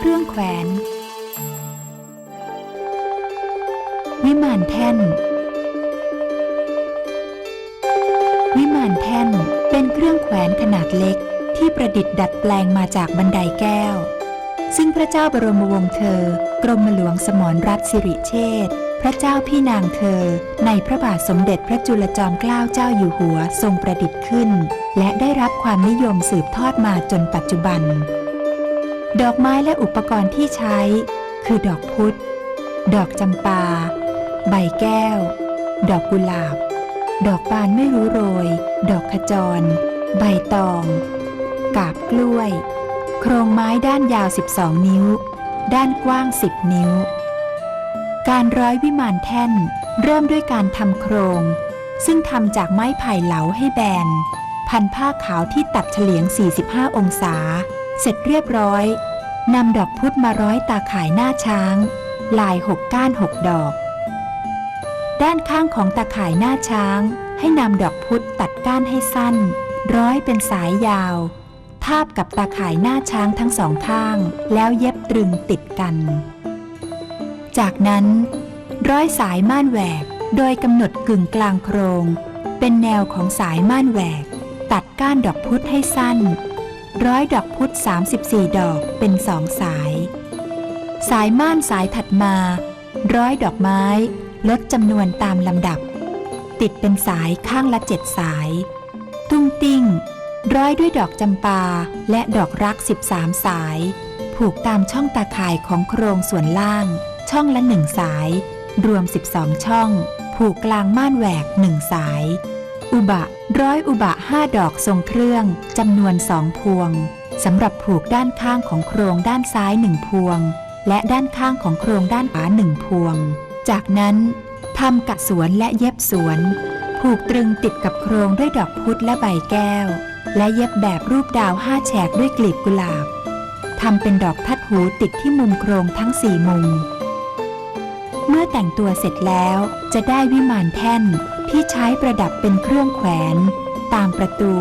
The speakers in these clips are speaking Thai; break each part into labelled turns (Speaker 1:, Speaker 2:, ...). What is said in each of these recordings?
Speaker 1: ครื่องแขวน วิมานแท่น วิมานแท่นเป็นเครื่องแขวนขนาดเล็กที่ประดิษฐ์ดัดแปลงมาจากบันไดแก้ว ซึ่งพระเจ้าบรมวงศ์เธอ กรมหลวงสมรรัตน์สิริเชษฐ์พระเจ้าพี่นางเธอ ในพระบาทสมเด็จพระจุลจอมเกล้าเจ้าอยู่หัวทรงประดิษฐ์ขึ้น และได้รับความนิยมสืบทอดมาจนปัจจุบัน ดอกไม้และอุปกรณ์ที่ใช้ คือดอกพุธ ดอกจำปา ใบแก้ว ดอกกุหลาบ ดอกบานไม่รู้โรย ดอกขจร ใบตอง กาบกล้วย โครงไม้ด้านยาว 12 นิ้ว ด้านกว้าง 10 นิ้ว การร้อยวิมานแท่น เริ่มด้วยการทำโครง ซึ่งทำจากไม้ไผ่เหลาให้แบน พันผ้าขาวที่ตัดเฉลียง 45 องศา เสร็จเรียบร้อยนำดอกพุธมาร้อยตาข่ายหน้าช้าง ลายหกก้านหกดอก ด้านข้างของตาข่ายหน้าช้าง ให้นำดอกพุธตัดก้านให้สั้น ร้อยเป็นสายยาว ทาบกับตาข่ายหน้าช้างทั้งสองข้าง แล้วเย็บตรึงติดกัน จากนั้น ร้อยสายม่านแหวกโดยกำหนดกึ่งกลางโครง เป็นแนวของสายม่านแหวก ตัดก้านดอกพุธให้สั้น ร้อยดอกพุธ34 ดอกเป็นสองสาย สายม่านสายถัดมา ร้อยดอกไม้ลดจำนวนตามลำดับ ติดเป็นสายข้างละเจ็ดสาย ตุ้งติ้ง ร้อยด้วยดอกจำปาและดอกรัก 13 สาย ผูกตามช่องตาข่ายของโครงส่วนล่าง ช่องละหนึ่งสาย รวม 12 ช่อง ผูกกลางม่านแหวกหนึ่งสาย อุบะร้อยอุบะห้าดอกทรงเครื่องจำนวนสองพวงสำหรับผูกด้านข้างของโครงด้านซ้ายหนึ่งพวง และด้านข้างของโครงด้านขวาหนึ่งพวง จากนั้นทำกะสวนและเย็บสวน ผูกตรึงติดกับโครงด้วยดอกพุธและใบแก้ว และเย็บแบบรูปดาวห้าแฉกด้วยกลีบกุหลาบทำเป็นดอกทัดหูติดที่มุมโครงทั้งสี่มุม เมื่อแต่งตัวเสร็จแล้วจะได้วิมานแท่นที่ใช้ประดับเป็นเครื่องแขวน ตามประตู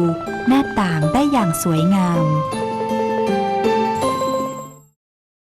Speaker 1: หน้าต่างได้อย่างสวยงาม